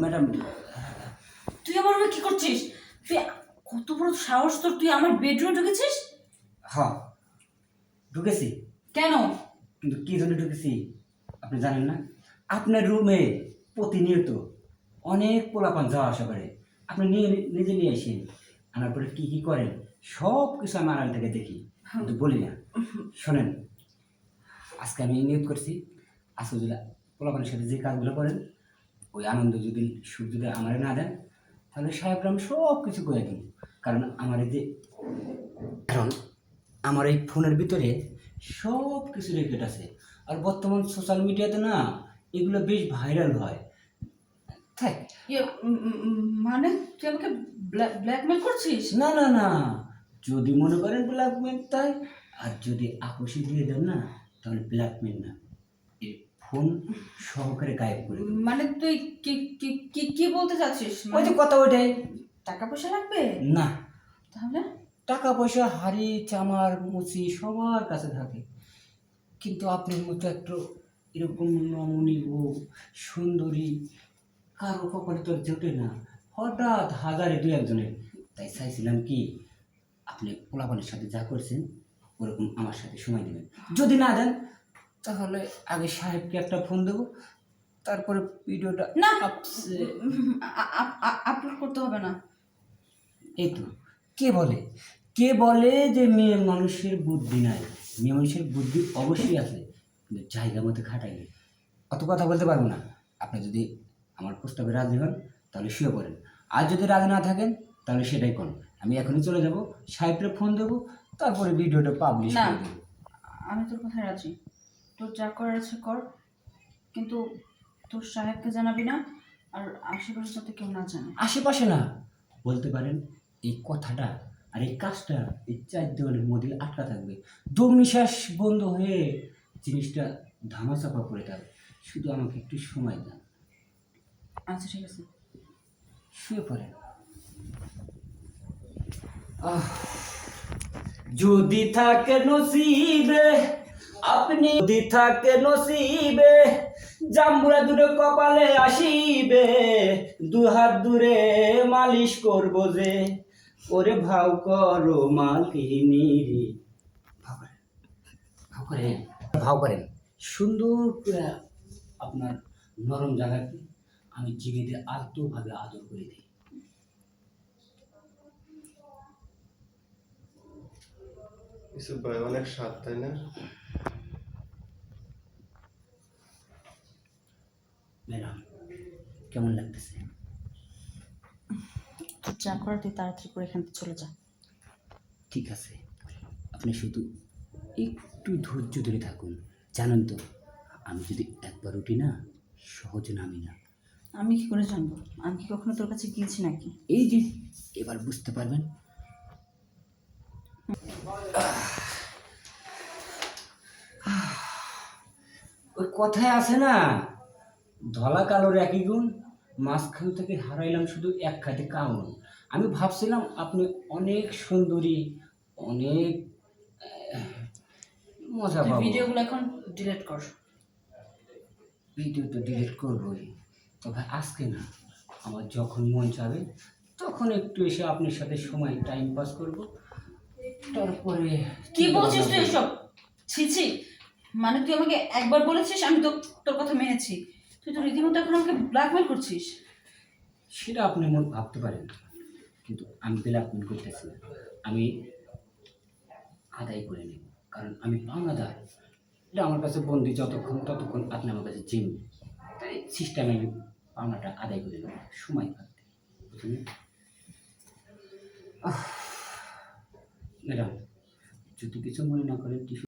Madam তুই আমার রুমে কি করছিস? তুই কত বড় সাহস তোর তুই আমার বেডরুমে ঢুকেছিস? হ্যাঁ। ঢুকেছি। কেন? কিন্তু কি জন্য ঢুকেছি? আপনি জানেন না? আপনার রুমে প্রতিনিয়ত অনেক পোলাপান যাওয়া আসা করে। আপনি নিয়ে নিজে নিয়ে আসেন। আনার পরে কী কী করেন? সব কিছু আমি আড়াল থেকে দেখি। কিন্তু বলি না। শোনেন আজকে আমি নিয়োগ করছি। আজকে যদি পোলাপানের সাথে যে কাজগুলো করেন ওই আনন্দ যদি সুখ যদি আমার না দেন তাহলে সাহেবরা আমি সব কিছু করে দিন কারণ আমার এই যে কারণ আমার এই ফোনের ভিতরে সব কিছু রেকর্ড আছে। আর বর্তমান সোশ্যাল মিডিয়াতে না এগুলো বেশ ভাইরাল হয়। থাক ইয়ে, মানে তুই আমাকে ব্ল্যাকমেল করছিস? না না না। যদি মনে করেন ব্ল্যাকমেল তাই। আর যদি আকর্ষিত দিয়ে দেন না তাহলে ব্ল্যাকমেল না। ফোন সহকারে গায়েব করে মানে তুই কি কি কি কি বলতে চাচ্ছিস? ওই মানে যে কথা ওইটাই টাকা পয়সা লাগবে? না। তাহলে? টাকা পয়সা হাড়ি চামার মুচি সবার কাছে থাকে। কিন্তু আপনার মতো একটু এরকম নমনী ও সুন্দরী কারও কপালে তো জোটে না। হঠাৎ হাজারে দু একজনের তাই চাইছিলাম কি আপনি পোলাপানের সাথে যা করছেন ওরকম আমার সাথে সময় দেবেন। যদি না দেন তাহলে আগে সাহেবকে একটা ফোন দেবো তারপরে ভিডিওটা না আপলোড করতে হবে না। এই তো কে বলে? কে বলে যে মেয়ে মানুষের বুদ্ধি নাই? মেয়ে মানুষের বুদ্ধি অবশ্যই আছে কিন্তু জায়গা মতো খাটাইনি অত কথা বলতে পারব না। আপনি যদি আমার প্রস্তাবে রাজি হন তাহলে শুয়ে পড়েন। আর যদি রাজি না থাকেন তাহলে সেটাই করুন। আমি এখনই চলে যাব সাহেবকে ফোন দেবো তারপরে ভিডিওটা পাবলিশ না। করে দেবো। আমি তোর কথায় রাজি। তোর যা করার আছে কর। কিন্তু তোর সাহেবকে জানাবি না আর আশেপাশে যাতে কেউ না জানে। আশেপাশে না বলতে পারেন এই কথাটা আর এই কাজটা এই চার দেওয়ালের মধ্যে আটকা থাকবে। দম নিঃশ্বাস বন্ধ হয়ে জিনিসটা ধামাচাপা পড়ে থাকবে শুধু আমাকে একটু সময় দেন আচ্ছা ঠিক আছে। শুয়ে পড়েন। আহ, যদি থাকে নসিবে আপনি যদি থাকে নসিবে, জাম্বুরা দূরে কপালে আসিবে। দু হাত দূরে মালিশ করব যে, ওরে ভাও করো মালিনী ভাও করেন ভাও করেন। সুন্দর করে আপনার নরম জায়গাকে আমি জীবিতে আলতোভাবে আদর করে দিই। ইসুফ ভাই, অনেক স্বাদ, তাই না? ম্যাডাম কেমন লাগতেছে? যা করার তুই তাড়াতাড়ি করে এখান থেকে চলে যা। ঠিক আছে। আপনি শুধু একটু ধৈর্য ধরে থাকুন। জানেন তো আমি যদি একবার উঠি না সহজে নামি না। আমি কি করে জানব? আমি কি কখনো তোর কাছে গিয়েছি নাকি? এই যে এবার বুঝতে পারবেন। ওই কথায় আছে না ধলা কালোর একই গুণ মাঝখান থেকে হারাইলাম শুধু এক খাতে কাউন আমি ভাবছিলাম আপনি অনেক সুন্দরী অনেক মজা পাবো। ভিডিওগুলো এখন ডিলিট কর। ভিডিও তো ডিলিট করবোই। তবে আজকে না আমার যখন মন চাবে তখন একটু এসে আপনার সাথে সময় টাইম পাস করব। তারপরে কি বলছিস তুই এসব? ছি ছি। মানে তুই আমাকে একবার বলেছিস আমি তো তোর কথা মেনেছি। তুই তো রীতিমতো এখন আমাকে ব্ল্যাকমেল করছিস। সেটা আপনি মন ভাবতে পারেন কিন্তু আমি ব্ল্যাকমেল করতেছি না। আমি আদায় করে নেব, কারণ আমি পাওনাদার এটা আমার কাছে বন্দি যতক্ষণ, ততক্ষণ আপনি আমার কাছে জিম তাই সিস্টেমে আমি পাওনাটা আদায় করে নেব, সময় থাকতে। বুঝলেন? ম্যাডাম, যদি কিছু মনে না করেন টিস্যু